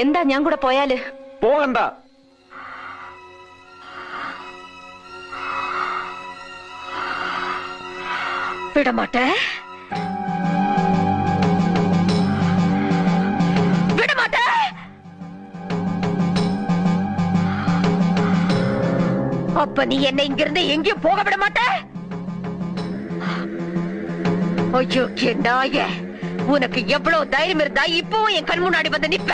എന്താ ഞാൻ കൂടെ പോയാല് പോകണ്ട വിടമാട്ടെ വിടമാട്ടെ அப்ப நீ என்ன இங்கிருந்து எங்கேயும் போக விட மாட்ட ஐயோ நாய உனக்கு எவ்வளவு தைரியம் இருந்தா இப்பவும் என் கண் முன்னாடி வந்து நிப்ப